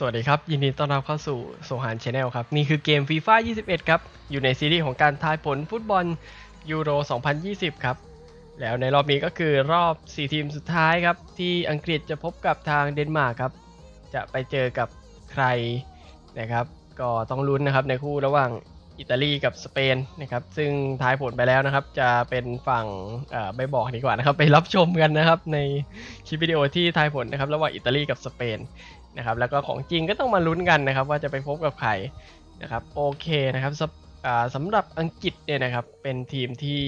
สวัสดีครับ ยินดีต้อนรับเข้าสู่โซฮานชาแนลครับ นี่คือเกม FIFA 21 ครับ อยู่ในซีรีส์ของการทายผลฟุตบอลยูโร 2020 ครับ แล้วในรอบนี้ก็คือรอบ 4 ทีมสุดท้ายครับ ที่อังกฤษจะพบกับทางเดนมาร์กครับ จะไปเจอกับใครนะครับ ก็ต้องลุ้นนะครับในคู่ระหว่างอิตาลีกับสเปนนะครับ ซึ่งทายผลไปแล้วนะครับ จะเป็นฝั่งไม่บอกดีกว่านะครับ ไปรับชมกันนะครับ ในคลิปวิดีโอที่ทายผลนะครับ ระหว่างอิตาลีกับสเปน นะครับแล้วก็ของจริงก็ต้องมาลุ้นกันนะครับ ว่าจะไปพบกับใครนะครับโอเคนะครับสำอ่าสำหรับอังกฤษเนี่ยนะครับเป็นทีมที่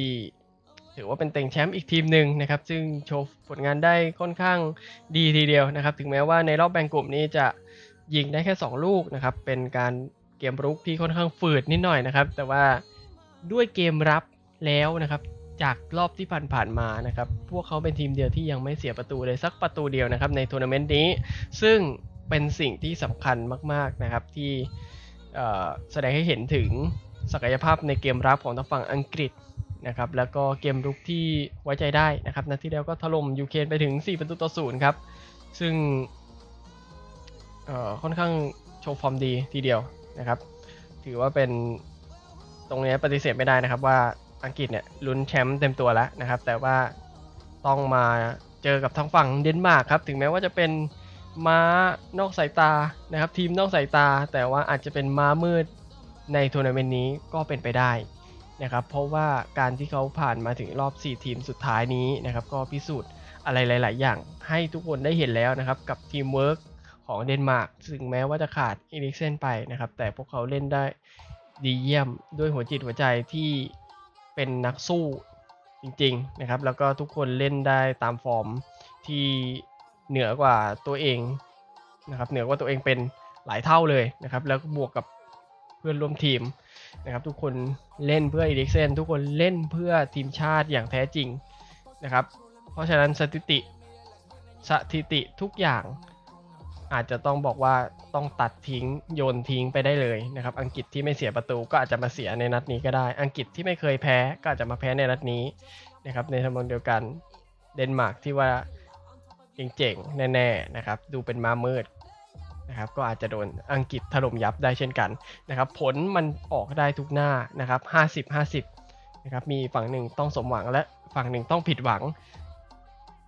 ถือว่าเป็นเต็งแชมป์อีกทีมหนึ่งนะครับ ซึ่งโชว์ผลงานได้ค่อนข้างดีทีเดียวนะครับ ถึงแม้ว่าในรอบแบ่งกลุ่มนี้จะยิงได้แค่ 2 ลูกนะครับ เป็นการเกมรุกที่ค่อนข้างฝืดนิดหน่อยนะครับ แต่ว่าด้วยเกมรับแล้วนะครับ จากรอบที่ผ่านๆมานะครับ พวกเขาเป็นทีมเดียวที่ยังไม่เสียประตูเลยสักประตูเดียวนะครับในทัวร์นาเมนต์นี้ ซึ่ง เป็นสิ่งที่สำคัญมาก ๆนะครับที่แสดงให้เห็นถึงศักยภาพในเกมรับของทางฝั่งอังกฤษนะครับแล้วก็เกมรุกที่ไว้ใจได้นะครับนัดที่แล้วก็ถล่มยูเครนไปถึง 4 ประตูต่อศูนย์ครับ ซึ่งค่อนข้างโชว์ฟอร์มดีทีเดียวนะครับ ถือว่าเป็นตรงนี้ปฏิเสธไม่ได้นะครับว่าอังกฤษเนี่ยลุ้นแชมป์เต็มตัวแล้วนะครับ แต่ว่าต้องมาเจอกับทางฝั่งเดนมาร์กครับ ถึงแม้ว่าจะเป็น ม้านอกสายตานะครับ ทีมนอกสายตา แต่ว่าอาจจะเป็นม้ามืดในทัวร์นาเมนต์นี้ก็เป็นไปได้นะครับ เพราะว่าการที่เขาผ่านมาถึงรอบ 4 ทีมสุดท้ายนี้นะครับ ก็พิสูจน์อะไรหลาย ๆ อย่างให้ทุกคนได้เห็นแล้วนะครับ กับทีมเวิร์กของเดนมาร์กถึงแม้ว่าจะขาดอีริกเซนไปนะครับ แต่พวกเขาเล่นได้ดีเยี่ยมด้วยหัวจิตหัวใจที่เป็นนักสู้จริง ๆ นะครับ แล้วก็ทุกคนเล่นได้ตามฟอร์มที่ เหนือกว่าตัวเองนะครับเหนือกว่าตัวเองเป็นหลายเท่าเลยนะครับ แล้วบวกกับเพื่อนร่วมทีมนะครับ ทุกคนเล่นเพื่ออีริกเซนทุกคนเล่นเพื่อทีมชาติอย่างแท้จริงนะครับ เพราะฉะนั้นสถิติสถิติทุกอย่าง อาจจะต้องบอกว่าต้องตัดทิ้งโยนทิ้งไปได้เลยนะครับ อังกฤษที่ไม่เสียประตูก็อาจจะมาเสียในนัดนี้ก็ได้ อังกฤษที่ไม่เคยแพ้ก็อาจจะมาแพ้ในนัดนี้นะครับ ในทำนองเดียวกันเดนมาร์กที่ว่า เจ๋งๆ แน่ๆนะครับ ดูเป็นมามืดนะครับ ก็อาจจะโดนอังกฤษถล่มยับได้เช่นกันนะครับ ผลมันออกได้ทุกหน้านะครับ 50 50นะครับ มีฝั่งหนึ่งต้องสมหวังและฝั่งหนึ่งต้องผิดหวัง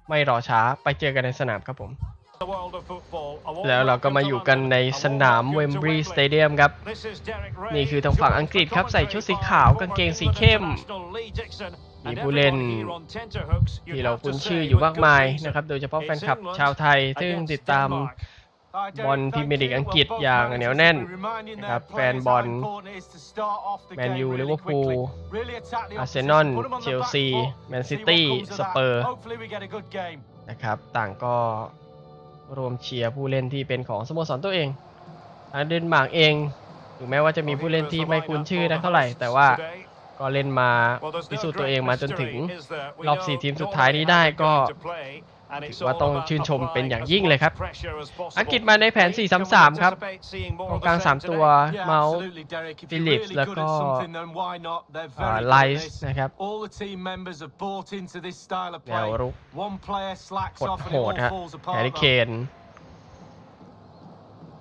ไม่รอช้าไปเจอกันในสนามครับผม แล้วเราก็มาอยู่กันในสนามเวมบรีย์สเตเดียมครับ นี่นี่คืคืออทาทางงฝั่ฝั่งงอัอังงกกฤฤษษคครัรับบใส่ใส่ชุชุดดสีสีขาขาววกากางงเกเกงงสีสีเข้เข้มมมีมีผู้ผู้เล่เล่นนที่ที่เราเราคุ้คุ้นนชื่ชื่ออออยู่ยู่ากกมามามายยนะนะคครัรับบโดยเฉพาะเพแฟราะนแฟนคคลัลับบชาชาววไทไทยยซึ่ซึ่งงติติดดตาตามมบบออลลพรีพรีเมีเมียยร์ร์ลีลีกกอัอังงกกฤฤษษออย่าย่างงเหเหนีนียยววแน่แน่นนนะนะคครัรับบแฟแฟนนบบออลลแมแมนนยูยูลิลิเวเวออร์ร์พูพูลลอาอาร์ร์เซเซนนออลลเชเชลลซีซีแมแมนนซิซิตี้ตี้สสเปเปออร์ร์นะครับ ต่างก็ รวมเชียร์ผู้เล่นที่เป็นของสโมสรตัวเองทางเดนมาร์กเองถึงแม้ว่าจะมีผู้เล่นที่ไม่คุ้นชื่อนักเท่าไหร่ แต่ว่าก็เล่นมาพิสูจน์ตัวเองมาจนถึงรอบสี่4ทีมสุดท้ายนี้ได้ก็ ถือว่าต้องชื่นชมเป็นอย่างยิ่งเลยครับ อังกฤษมาในแผน 4-3-3 ครับกกอองงกกลาลางงสา3มตัตัววเมาเมาส์ส์ฟิลิปส์แล้วก็ไลส์นะครับแนวรุกกดโหดฮะแฮร์รี่เคน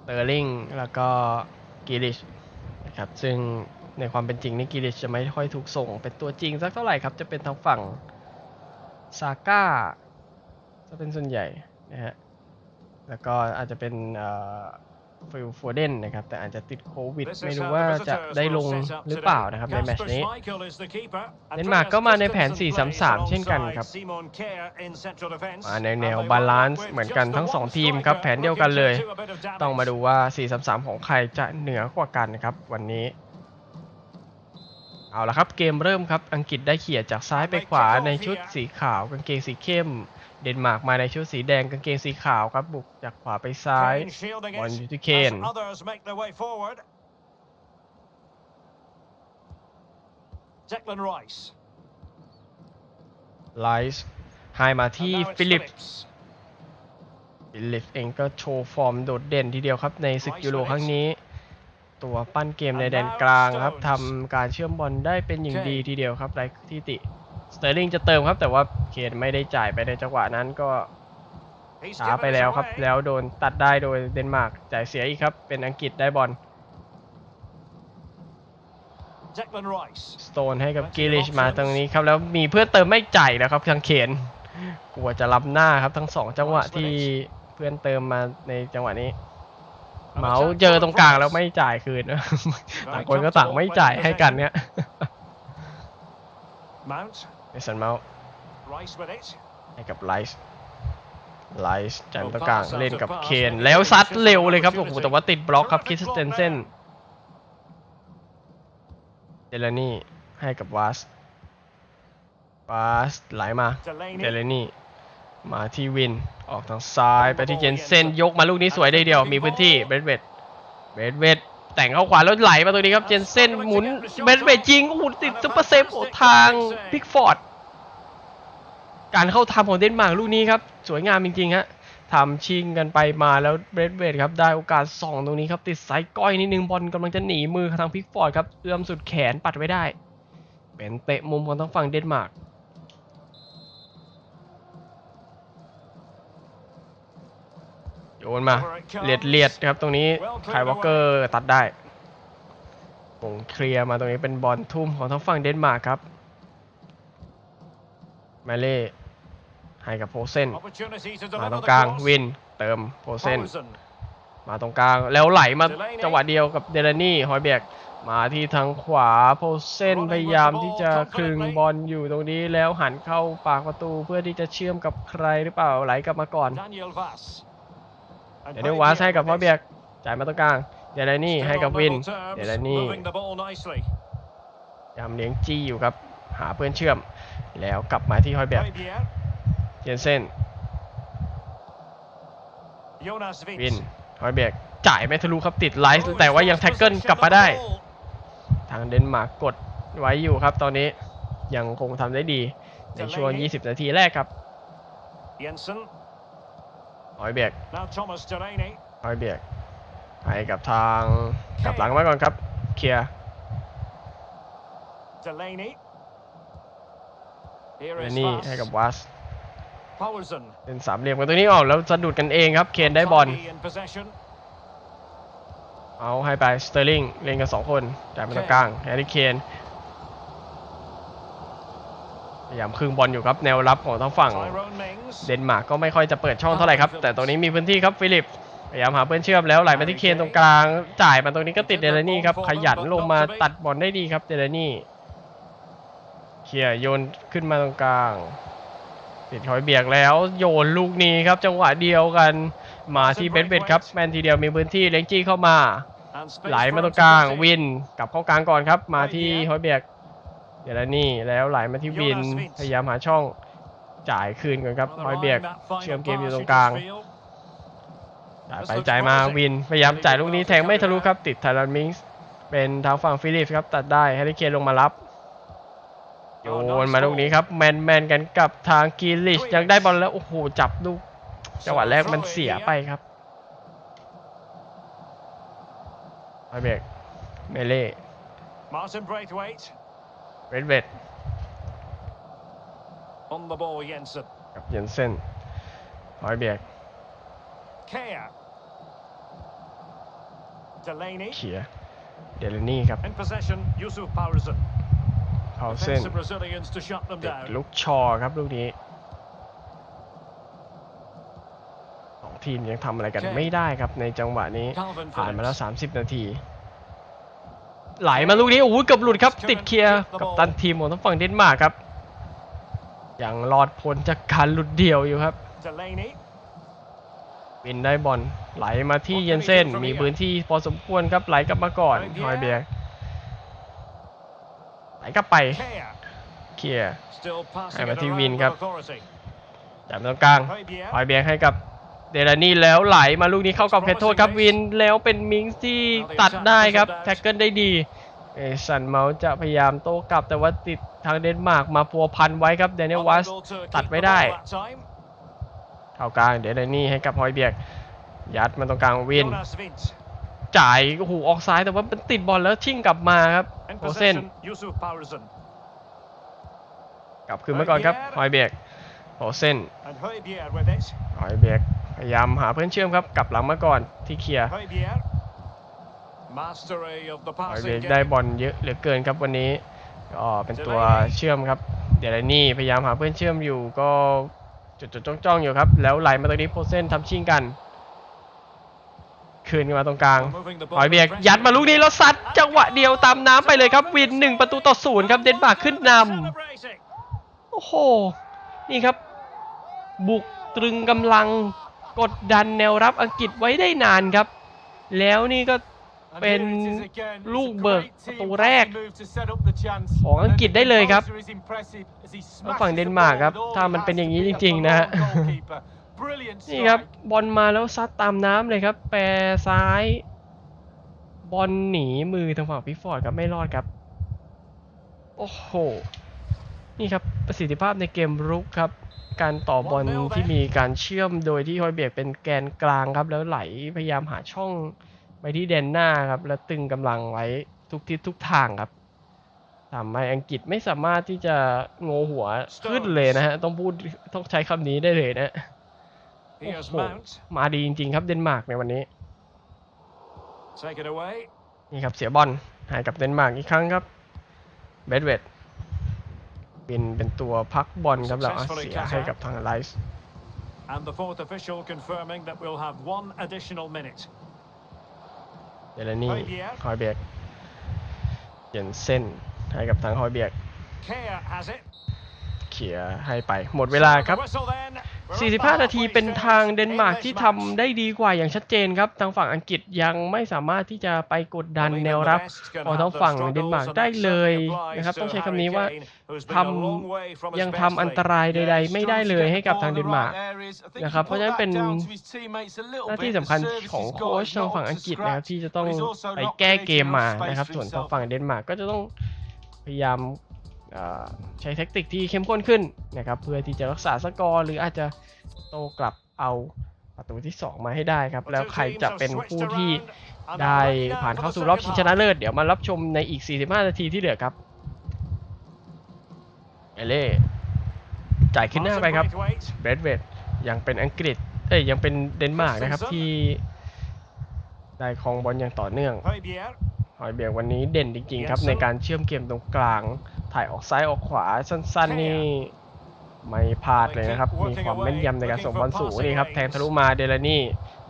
เตอร์ลิงแล้วก็กิลิชนะครับซึ่งในความเป็นจริงนี่กิลิชจะไม่ค่อยถูกส่ง เป็นตัวจริงสักเท่าไหร่ครับ จะเป็นทางฝั่งซาก้า จะเป็นส่วนใหญ่นะฮะ แล้วก็อาจจะเป็นฟิลโฟเดนนะครับ แต่อาจจะติดโควิด ไม่รู้ว่าจะได้ลงหรือเปล่านะครับในแมตช์นี้เดนมาร์กก็มาในแผน 4-3-3 เช่นกันครับ มาในแนวบาลานซ์เหมือนกันทั้ง 2 ทีมครับ แผนเดียวกันเลย ต้องมาดูว่า 4-3-3 ของใครจะเหนือกว่ากันครับ วันนี้ เอาละครับเกมเริ่มครับ อังกฤษได้เขี่ยจากซ้ายไปขวาในชุดสีขาวกางเกงสีเข้ม เดนมาร์กมาในชุดสีแดงกางเกงสีขาวครับบุกจากขวาไปซ้ายบอลอยู่ที่เคนไลส์ให้มาที่ฟิลิปฟิลิปเองก็โชว์ฟอร์มโดดเด่นทีเดียวครับในศึกยูโรครั้งนี้ ตัวปั้นเกมในแดนกลางครับทำการเชื่อมบอลได้เป็นอย่างดีทีเดียวครับไรที่ติ สเตอร์ลิงจะเติมครับ แต่ว่าเคนไม่ได้จ่ายไปในจังหวะนั้นก็ He's ช้า given ไป us แล้วครับ away. แล้วโดนตัดได้โดยเดนมาร์กจ่ายเสียอีกครับ เป็นอังกฤษได้บอล Declan Rice. สโตนให้กับกิลิชมาตรงนี้ครับ แล้วมีเพื่อนเติมไม่จ่ายแล้วครับทางเขนกลัวจะรับหน้าครับทั้งสองจังหวะที่เพื่อนเติมมาในจังหวะนี้เหมาเจอตรงกลางแล้วไม่จ่ายคืนต่างคนก็ต่างไม่จ่ายให้กันเนี่ย Mount. เมสันเมาส์ Rice with it. ให้กับไลส์ไลส์จันตรงกลางเล่นกับเคนแล้วซัดเร็วเลยครับโอ้โหแต่ว่าติดบล็อกครับคิสเตนเซนเดลานี่ให้กับวาสวาสไหลมาเดล Delaney. นี่มาที่วินออกทางซ้ายไปที่เจนเซนยกมาลูกนี้สวยได้เดียวมีพื้นที่เบรดเวดเบรดเวด แต่งเข้าขวาแล้วไหลมาตรงนี้ครับ เจนเซนหมุนเบรดเวดยิงโอ้โหติดซุปเปอร์เซฟทางพิกฟอร์ด การเข้าทำของเดนมาร์กลูกนี้ครับ สวยงามจริงๆฮะทำชิงกันไปมาแล้วเบรดเวดครับ ได้โอกาสส่องตรงนี้ครับ ติดไซส์ก้อยนิดนึงบอลกำลังจะหนีมือทางพิกฟอร์ดครับ เอื้อมสุดแขนปัดไว้ได้ เป็นเตะมุมของทางฝั่งเดนมาร์ก นมาเลียดเลียดครับตรงนี้ไคายวอลเกอร์ตัดได้วงเคลียร์มาตรงนี้เป็นบอลทุ่มของทางฝั่งเดนมาร์กครับมาเล่ให้กับโพเซน Opportunity to มา deliver ตรง the กลาง cross. วินเติมโพเซน Paulsen. มาตรงกลางแล้วไหลมาจังหวะเดียวกับเดลานี่ฮอยเบียกมาที่ทางขวาโพเซนพยายามที่จะคลึงบอลอยู่ตรงนี้แล้วหันเข้าปากประตูเพื่อที่จะเชื่อมกับใครหรือเปล่าไหลกลับมาก่อน Daniel Vass. And เดี๋ยวเดวาสให้กับฮอยเบียกจ่ายมาตรงกลางเดลานี่ Still ให้กับ on วิน level terms, เดลานี่ moving the ball nicely. ยามเลี้ยงจี้อยู่ครับ หาเพื่อนเชื่อม แล้วกลับมาที่ฮอยเบียก Højbjerg. เจนเซน Jonas วิน Wind. ฮอยเบียกจ่ายไม่ทะลุครับติดไลท์แต่ว่ายังแท็กเกิลกลับมาได้ ทางเดนมาร์กกดไว้อยู่ครับตอนนี้ยังคงทำได้ดีในช่วง 20 นาทีแรกครับ Jensen. ฮอยเบียก Now Thomas Delaney. ฮอยเบียกให้กับทางกลับหลังมาก่อนครับ เคลียร์ Delaney. Here และ is นี่ Vass. ให้กับวัส Poulsen. เป็นสามเหลี่ยมกันตัวนี้ออกแล้วสะดุดกันเองครับ เคนได้บอล Tidy in possession. เอาให้ไปสเตอร์ลิงเล่นกันสองคนจ่ายมาตรงกลางแฮร์รี่เคน พยายามครึ่งบอลอยู่ครับแนวรับของทางฝั่ง Tyrone Mings. เดนมาร์กก็ไม่ค่อยจะเปิดช่องเท่าไหร่ครับ แต่ตรงนี้มีพื้นที่ครับฟิลิปพยายามหาเพื่อนเชื่อมแล้วไหลมาที่เคนตรงกลาง จ่ายมาตรงนี้ก็ติดเดลานี่ครับขยันลงมาตัดบอลได้ดีครับเดลานี่เคลียร์โยนขึ้นมาตรงกลางติดหอยเบียกแล้วโยนลูกนี้ครับ จังหวะเดียวกันมาที่เบนเบดครับแมนทีเดียวมีพื้นที่เล้งจี้เข้ามา And space ไหล for มา him ตรง to กลาง cut in. วินกลับเข้ากลางก่อนครับ มาที่ฮอยเบียก เดี๋ยวแล้วนี่แล้วไหลมาที่วิน Jonas Wind พยายามหาช่องจ่ายคืนก่อนครับ Another ฮอยเบียก line, that final เชื่อมเกมอยู่ pass ตรง into กลาง field. จ่ายไปจ่ายมาวินพยายามจ่ายลูกนี้แทงไม่ทะลุครับติดไทรันมิงส์เป็นทางฝั่งฟิลิปส์ครับตัดได้แฮร์รี่เคนลงมารับโยนมาลูกนี้ครับแมนแมนกันกับทางกีลิชยังได้บอลแล้วโอ้โหจับลูกจังหวะแรกมันเสียไปครับฮอยเบียกเมเล่ Martin Braithwaite เรดเวด on the ball. Jensen. กับเยนเซนฮอยเบียก Kea. Delaney เขีย เดลนี่ครับ in possession. Yusuf Poulsen. เขาเส้น Defensive Brazilians to shut them ติด down. ลูกชอครับลูกนี้สองทีมยังทำอะไรกันไม่ได้ครับในจังหวะนี้ Calvin ผ่านมาแล้ว Phillips. 30 นาที ไหลมาลูกนี้โอ้โหเกือบหลุดครับ ติดเคลียร์กับตันทีมของทั้งฝั่งเดนมาร์กครับยังรอดพ้นจากการหลุดเดี่ยวอยู่ครับ Delaney. วินได้บอลไหลมาที่เยนเซนมีพื้นที่พอสมควรครับไหลกลับมาก่อนฮอยเบียร์ไหลกลับไป Kea. เคลียร์ Still passing Hey, it Matthew around Win with ครับ authority. จับตรงกลาง Højbjerg. ฮอยเบียร์ให้กับ เดลานี่แล้วไหลมาลูกนี้เข้ากับเพชรโทษครับวินแล้วเป็นมิงส์ที่ตัดได้ครับแท็กเกิลได้ดีเอสันเมาส์จะพยายามโต้กลับแต่ว่าติดทางเดนมาร์กมาพัวพันไว้ครับเดนิเอลวัส Unable to keep ตัด the ไม่ได้ ball that time. เข้ากลางเดลานี่ให้กับฮอยเบียร์ยัดมาตรงกลางวิน Jonas Wind. จ่ายโอ้โหออกซ้ายแต่ว่ามันติดบอลแล้วชิ่งกลับมาครับ In โอเส้น possession. Yusuf Poulsen. กลับคืนมาก่อนครับฮอยเบียร์โอเซน And Højbjerg with it. ฮอยเบียร์ พยายามหาเพื่อนเชื่อมครับ กลับหลังมาก่อนที่เคลียร์ Højbjerg. Mastery of the หอยเบ passing กได้ game. บอลเยอะเหลือเกินครับวันนี้ก็เป็นตัวเชื่อมครับ เดลนี่พยายามหาเพื่อนเชื่อมอยู่ก็จดจดจ้องจ้องๆอยู่ครับ แล้วไหลมาตรงนี้โพเซนทำชิงกันคืนกันมาตรงกลาง Moving the หอย ball เบียก with ยัดมาลูกนี้แล้วซัด pressure. จังหวะเดียวตามน้ำไปเลยครับ วินหนึ่งประตูต่อศูนย์ครับเดนมาร์กขึ้นน Celebrating. ำโอ้โห นี่ครับ บุกตรึงกำลัง กดดันแนวรับอังกฤษไว้ได้นานครับ แล้วนี่ก็ And เป็น here it is again. It's ลูก a เบิก great ประ team ตูแรก passing move to set up the chance. ของอังกฤษได้เลยครับ And the composer is impressive as he ต้องฝั่ง smashes เด the นมาร์ก ball ครับ with all ถ้า he มันเป็น has อย่าง to นี้ beat จ a ริงๆนะฮะ forlorn goalkeeper. Brilliant นี่ครับ strike. บอลมาแล้วซัดตามน้ำเลยครับ แปรซ้าย บอลหนีมือทางฝั่งพิฟฟอร์ดครับไม่รอดครับ โอ้โห นี่ครับประสิทธิภาพในเกมรุกครับ การต่อบอลที่มีการเชื่อมโดยที่ฮอยเบียกเป็นแกนกลางครับ แล้วไหลพยายามหาช่องไปที่แดนหน้าครับ แล้วตึงกำลังไว้ทุกทิศทุกทางครับทำให้อังกฤษไม่สามารถที่จะโงหัวขึ้นเลยนะฮะ ต้องพูดต้องใช้คำนี้ได้เลยนะ Here's Oh. Mount. มาดีจริงๆครับเดนมาร์กในวันนี้ Take it away. นี่ครับเสียบอลให้กับเดนมาร์กอีกครั้งครับเบดเวด เป็นเป็นตัวพักบอลครับแล้วอะเสียให้กับทางไลส์ And the fourth official confirming that we'll have one additional minute. เดลนี่ฮอยเบียร์ฮอยเบียกเย็นเส้นให้กับทางฮอยเบียก Kea has it. เขียร์ให้ไปหมดเวลาครับ 45 นาทีเป็นทางเดนมาร์กที่ทำได้ดีกว่าอย่างชัดเจนครับ ทางฝั่งอังกฤษยังไม่สามารถที่จะไปกดดันแนวรับของทางฝั่งเดนมาร์กได้เลยนะครับ ต้องใช้คำนี้ว่าทำยังทำอันตรายใด ๆ ไม่ได้เลยให้กับทางเดนมาร์กนะครับ เพราะฉะนั้นเป็นหน้าที่สำคัญของโค้ชทางฝั่งอังกฤษนะครับที่จะต้องไปแก้เกมมานะครับ ส่วนทางฝั่งเดนมาร์กก็จะต้องพยายาม ใช้แท็กติกที่เข้มข้นขึ้นนะครับเพื่อที่จะรักษาสกอร์หรืออาจจะโต้กลับเอาประตูที่ 2 มาให้ได้ครับ แล้วใครจะเป็นผู้ที่ได้ผ่านเข้าสู่รอบชิงชนะเลิศเดี๋ยวมารับชมในอีก 45 นาทีที่เหลือครับเอเล่จ่ายขึ้นหน้าไปครับเบรดเวดยังเป็นอังกฤษเอ้ยยังเป็นเดนมาร์กนะครับที่ได้ครองบอลอย่างต่อเนื่อง Højbjerg. หอยเบียกวันนี้เด่นจริง ๆ ครับ ในการเชื่อมเกมตรงกลาง ถ่ายออกซ้ายออกขวาสั้น ๆ นี่ไม่พลาดเลยนะครับ มีความแม่นยำในการส่งบอลสูงนี่ครับ แทงทะลุมาเดลานี่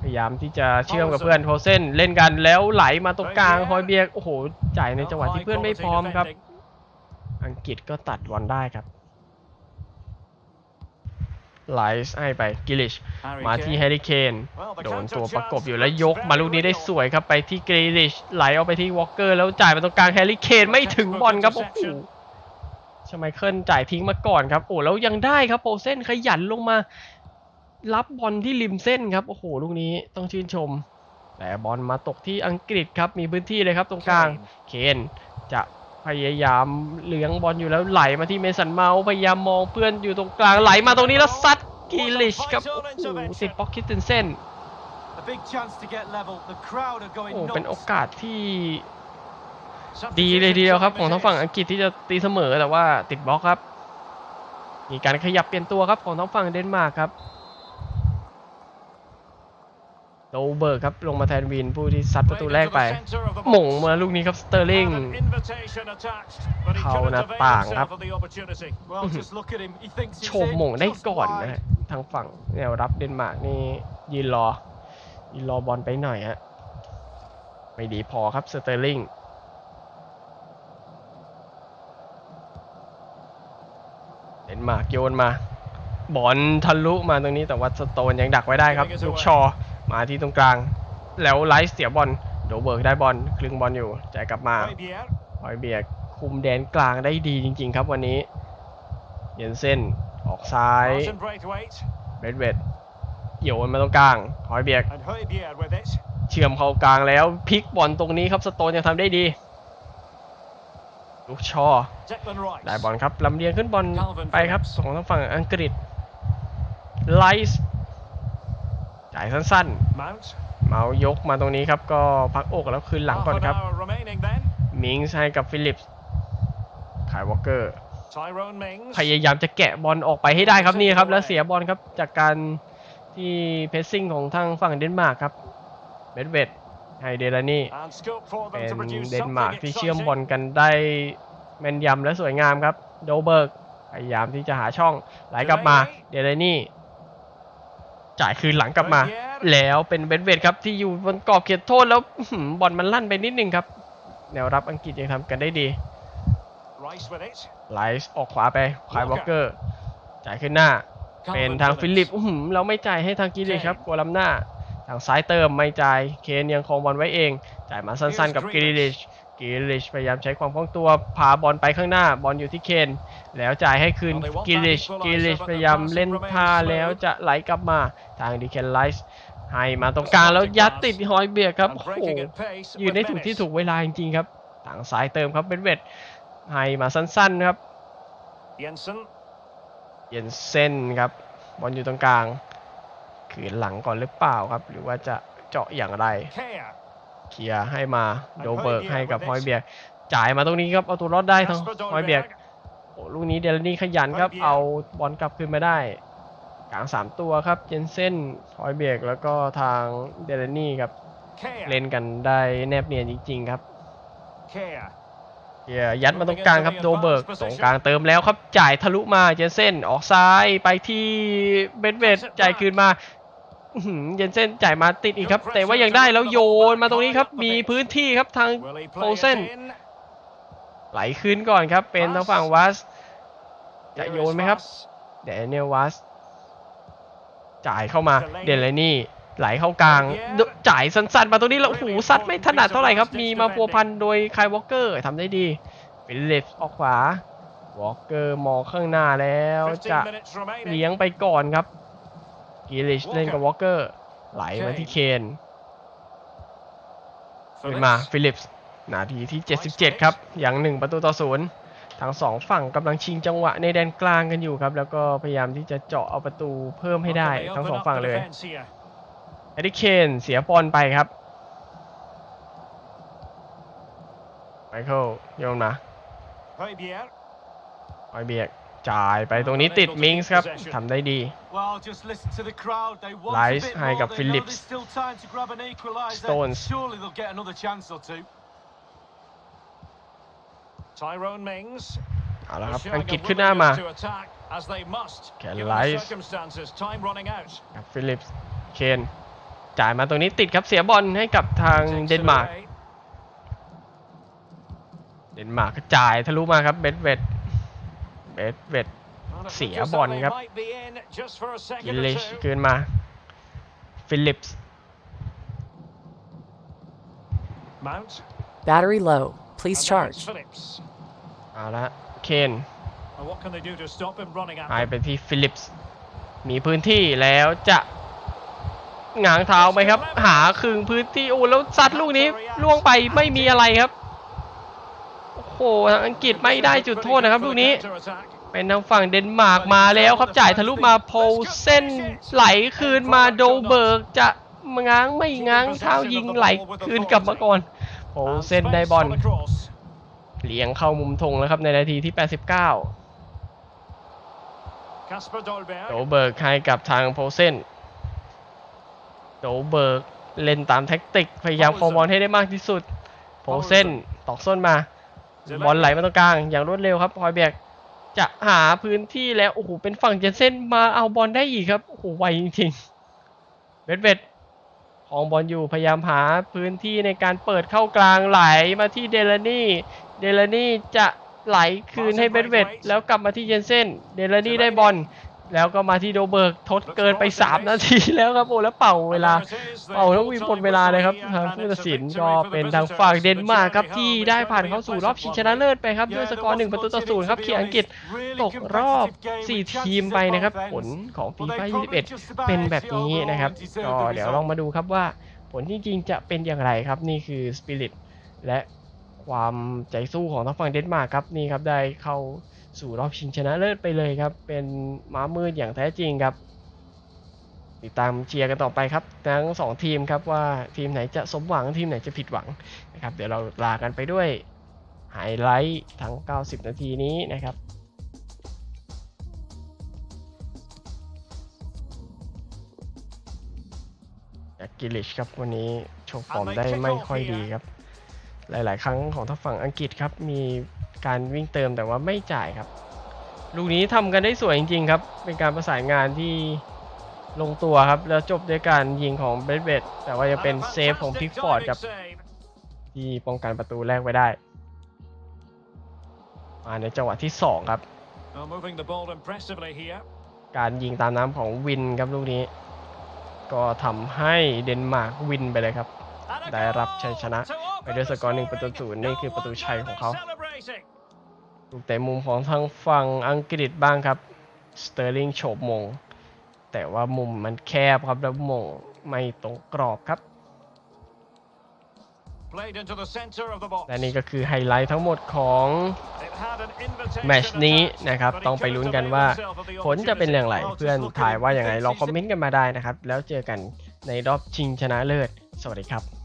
พยายามที่จะเชื่อมกับเพื่อนโพเซนเล่นกันแล้วไหลมาตรงกลางหอยเบียกโอ้โหจ่ายในจังหวะที่เพื่อนไม่พร้อมครับ อังกฤษก็ตัดบอลได้ครับ ไลส์ให้ไปกิลิช Harry มาที่ Kane. แฮร์รี่เคน Well, the โดน counter ตัวประกบ chance อยู่แล้ว is ยกมาลูกนี้ได้ very สวยครับไปที่กรีลิชไหลออกไปที่วอลเกอร์แล้วจ่ายมาตรงกลางแฮร์รี่เคนไม่ถึงบอลครับโอ้โหชไมเคิลจ่ายทิ้งมาก่อนครับโอ้แล้วยังได้ครับโปเซนขยันลงมา รับบอลที่ริมเส้นครับโอ้โหลูกนี้ต้องชื่นชม แต่บอลมาตกที่อังกฤษครับมีพื้นที่เลยครับตรงกลางเคนจะ พยายามเลี้ยงบอลอยู่แล้วไหลมาที่เมสันเมาส์พยายามมองเพื่อนอยู่ตรงกลางไหลมาตรงนี้แล้วซัดกิลิชครับโอ้โหติดบ็อกคิสเทนเซน A big chance to get level. The crowd are going โอ้เป็นโอ nuts. กาสที่ดีเลยทีเดียวครับ ของทางฝั่งอังกฤษที่จะตีเสมอแต่ว่าติดบล็อกครับ มีการขยับเปลี่ยนตัวครับของทางฝั่งเดนมาร์กครับ โดเบิร์กครับลงมาแทนวินผู้ที่ซัดประตูแรกไป หม่งมาลูกนี้ครับสเตอร์ลิงเข้าหน้าต่างครับ Well, just look at him. He thinks โฉ he's บ in, หม่งได้ just ก่อน wide. นะฮะทางฝั่งแนวรับเดนมาร์กนี่ยืนรอยืนรอบอลไปหน่อยฮะไม่ดีพอครับสเตอร์ลิงเดนมาร์กโยนมาบอลทะลุมาตรงนี้แต่ว่าสโตนยังดักไว้ได้ครับลูกชอ มาที่ตรงกลาง แล้วไลท์เสียบอลโดเบิร์กได้บอลคลึงบอลอยู่จ่ายกลับมาหอยเบียกคุมแดนกลางได้ดีจริง ๆ ครับวันนี้ เย็นเส้นออกซ้ายเบดเวดโยนมาตรงกลางหอยเบียก And Højbjerg with it. เชื่อมเข้ากลางแล้วพลิกบอลตรงนี้ครับสโตนยังทำได้ดีลูกชอได้บอลครับลำเลียงขึ้นบอลไปครับส่งทางฝั่งอังกฤษไลส์ จ่ายสั้น Mount. ๆเมาส์ยกมาตรงนี้ครับ ก็พักอกแล้วคืนหลัง Half ก่อน an ครับ hour remaining then. มิงส์ให้กับฟิลิปส์ขายวอลเกอร์ Tyrone Mings. พยายามจะแกะบอลออกไปให้ได้ครับนี่ครับ แล้วเสียบอลครับจากการที่เพสซิ่งของทางฝั่งเดนมาร์กครับเบดเวดไฮเดลานี่ And scope for เป็ them น to produce เดนมาร์ก something ที่เชื่อมบอล exciting. กันได้แม่นยำและสวยงามครับ โดเบิร์กพยายามที่จะหาช่องไหลกลับมาเดลานี่ จ่ายคืนหลังกลับมา แล้วเป็นเบนเวดครับที่อยู่บนกรอบเขตโทษแล้วอื้อหือบอลมันลั่นไปนิดนึงครับ แนวรับอังกฤษยังทำกันได้ดีไลส์ออกขวาไปคายวอลเกอร์ จ่ายขึ้นหน้า เป็นทางฟิลิปอื้หือเราไม่จ่ายให้ทางกิริชครับกลัวล้ำหน้า ทางซ้ายเติมไม่จ่าย เคนยังคงบอลไว้เอง จ่ายมาสั้นๆกับกิริช กิริชพยายามใช้ความคล่องตัวพาบอลไปข้างหน้าบอลอยู่ที่เคน แล้วจ่ายให้คืนกิริชกิริชพยายามเล่นท่าแล้วจะไหลกลับมาทางดีเคนไลส์ให้มาตรงกลางแล้วยัดติดฮอยเบียร์ครับ And โอ้โห breaking at pace ยืน with ได้ถูกที่ menace. ถูกเวลาจริงๆครับทางซ้ายเติมครับเป็นเวทให้มาสั้นๆครับ Jensen. เย็นเส้นครับบอลอยู่ตรงกลางขืนหลังก่อนหรือเปล่าครับ หรือว่าจะเจาะอย่างไร Kea. เคลียร์ให้มาโดเบิร์กให้กับฮอยเบียร์จ่ายมาตรงนี้ครับเอาตัวรอดได้ทั้ง Kasper ฮอยเบียร์ Dolberg. โอ้ลูกนี้เดลนี่ขยันครับเอาบอลกลับคืนมาได้กลาง3ตัวครับเจนเซ่นฮอยเบียร์แล้วก็ทางเดลนี่ครับ Kea. เล่นกันได้แนบเนียนจริง ๆ ครับ Kea. เกียร์ยัดมาตรงกลางครับโดเบิร์กตรงกลางเติมแล้วครับจ่ายทะลุมาเจนเซ่นออกซ้ายไปที่เบนเวดจ่ายคืนมาอื้อหือ เจนเซ่นจ่ายมาติดอีกครับแต่ว่ายังได้แล้วโยนมาตรงนี้ครับมีพื้นที่ครับทาง Will he โพ play เซน it in? ไหลคืนก่อนครับ เป็นทางฝั่งวัสจะ Here โย is นไหมครับ Vass. เดนเนลวัสจ่ายเข้ามาเดลนี่ไหลเข้ากลาง จ่ายสั้นๆมาตรงนี้แล้วโอ้โหซัดไม่ถนัดเท่าไหร่ครับ มีมาพัวพันโดยคายวอลเกอร์ทำได้ดีฟิลิปส์ออกขวาวอลเกอร์มองข้างหน้าแล้ว จะ15 minutes remaining. เลี้ยงไปก่อนครับ กิลิชเล่นกับวอลเกอร์ไหลมาที่เคนขึ้นมา Phillips. ฟิลิปส์นาทีที่ 77 ครับ อย่างหนึ่งประตูต่อศูนย์ทั้งสองฝั่งกำลังชิงจังหวะในแดนกลางกันอยู่ครับ แล้วก็พยายามที่จะเจาะเอาประตูเพิ่มให้ได้ Can they ทั้ง open สอง up ฝั่ง the เลย defence here? เอริเคนเสียบอลไปครับไมเคิลโยนมา Højbjerg. ไอเบียก จ่ายไปตรงนี้ติดมิงส์ครับทำได้ดี Well, just listen to the crowd. They want Rice a bit ให้ more. กับ They know Phillips there's still time to grab an equaliser. Stones Surely they'll get another chance or two. Tyrone Mings. เอาละครับ Showing อัง a กฤษขึ้นหน้ามา willingness to attack as they must, Can given the Rice. circumstances. Time running out. ครับฟิลิปส์เคนจ่ายมาตรงนี้ติดครับเสียบอลให้กับทาง Takes เด it นมาร์ก away. เดนมาร์กก็จ่ายทะลุมาครับเบดเวด เบดเวด Well, it เสีย looks as บอล though they ครับ might be in just for a กิ second ล or ลิช two. คืนมา ฟิลิปส์ Mount. Battery low. Please And now it's charge. Phillips. เอาละเคน And what can they do to stop him running at หาย them? ไปที่ฟิลิปส์ มีพื้นที่แล้วจะหงางเท้าไหมครับ หาคืนพื้นที่โอ้แล้วซัดลูกนี้ล่วงไปไม่มีอะไรครับโอ้โหทางอังกฤษไม่ได้จุดโทษนะครับลูกนี้ Counter-attack. เป็นทางฝั่งเดนมาร์กมาแล้วครับจ่ายทะลุมาโพลเส้นไหลคืนมาโดเบิร์กจะง้างไม่ง้างเท้ายิงไหลคืนกลับมาก่อนโพล And เส้นได้ Spence บอล on the cross. เลี้ยงเข้ามุมธงแล้วครับในนาทีที่ 89 Kasper Dolberg. โดเบิร์กให้กับทางโพลเซนโดเบิร์กเล่นตามแท็กติก พยายามครองบอลให้ได้มากที่สุดโพลเซนตอกส้นมา บอลไหลมาตรงกลาง อย่างรวดเร็วครับพอยแบกจะหาพื้นที่แล้วโอ้โหเป็นฝั่งเจนเซ่นมาเอาบอลได้อีกครับโอ้โหไวจริงๆเวดเวดของบอลอยู่พยายามหาพื้นที่ในการเปิดเข้ากลางไหลมาที่เดลานี่เดลานี่จะไหลคืนให้เบดเวดแล้วกลับมาที่เจนเซ่นเดลานี่ได้บอล แล้วก็มาที่โดเบิร์กทดเกินไป 3 นาทีแล้วครับโอ้แล้วเป่าเวลา เป่าแล้วมีหมดเวลาเลยครับทางผู้ตัดสินก็เป็นทางฝั่งเดนมาร์กครับที่ได้ผ่านเข้าสู่รอบชิงชนะเลิศไปครับด้วยสกอร์หนึ่งประตูต่อศูนย์ครับเขียนอังกฤษตกรอบ 4 ทีมไปนะครับ ผลของฟีฟ่า21 เป็นแบบนี้นะครับก็เดี๋ยวลองมาดูครับว่า ผลที่จริงจะเป็นอย่างไรครับนี่คือสปิริตและความใจสู้ของทางฝั่งเดนมาร์กครับนี่ครับได้เข้า สู่รอบชิงชนะเลิศไปเลยครับ เป็นม้ามืดอย่างแท้จริงครับ ติดตามเชียร์กันต่อไปครับ ทั้งสองทีมครับว่าทีมไหนจะสมหวังทีมไหนจะผิดหวังนะครับเดี๋ยวเราลากันไปด้วยไฮไลท์ทั้ง 90 นาทีนี้นะครับกิลิชครับวันนี้โชว์ฟอร์มได้ไม่ค่อยดีครับ หลาย ๆ ครั้งของทางฝั่งอังกฤษครับมี การวิ่งเติมแต่ว่าไม่จ่ายครับ ลูกนี้ทำกันได้สวยจริง ๆ ครับ เป็นการประสานงานที่ลงตัวครับ แล้วจบด้วยการยิงของเบรดเบดแต่ว่ายังเป็น And a เซฟของพิก fantastic ฟอร์ดครับ diving save. ที่ป้องกันประตูแรกไว้ได้ มาในจังหวะที่ 2 ครับ Well, moving the ball impressively here. การยิงตามน้ำของวินครับลูกนี้ ก็ทำให้เดนมาร์กวินไปเลยครับ And a ได้รับชัย goal ชนะ to open ไปด้วยสกอร์หนึ่ง the ประตูศูนย์นี่คือประตูชัยของเขา celebrating. ลูกเตะมุมของทางฝั่งอังกฤษบ้างครับสเตอร์ลิงโฉบมง แต่ว่ามุมมันแคบครับแล้วมงไม่ตรงกรอบครับ Played into the centre of the box. และนี่ก็คือไฮไลท์ทั้งหมดของ It had an invitation แมตช์นี้ attached, นะครับ but he ต้องไป couldn't ลุ้นกัน avail ว่า himself of the ผลจะเป็นอย่างไร opportunity. เพื่อนถ่ายว่าอย่างไรลองคอมเมนต์กันมาได้นะครับ แล้วเจอกันในรอบชิงชนะเลิศ สวัสดีครับ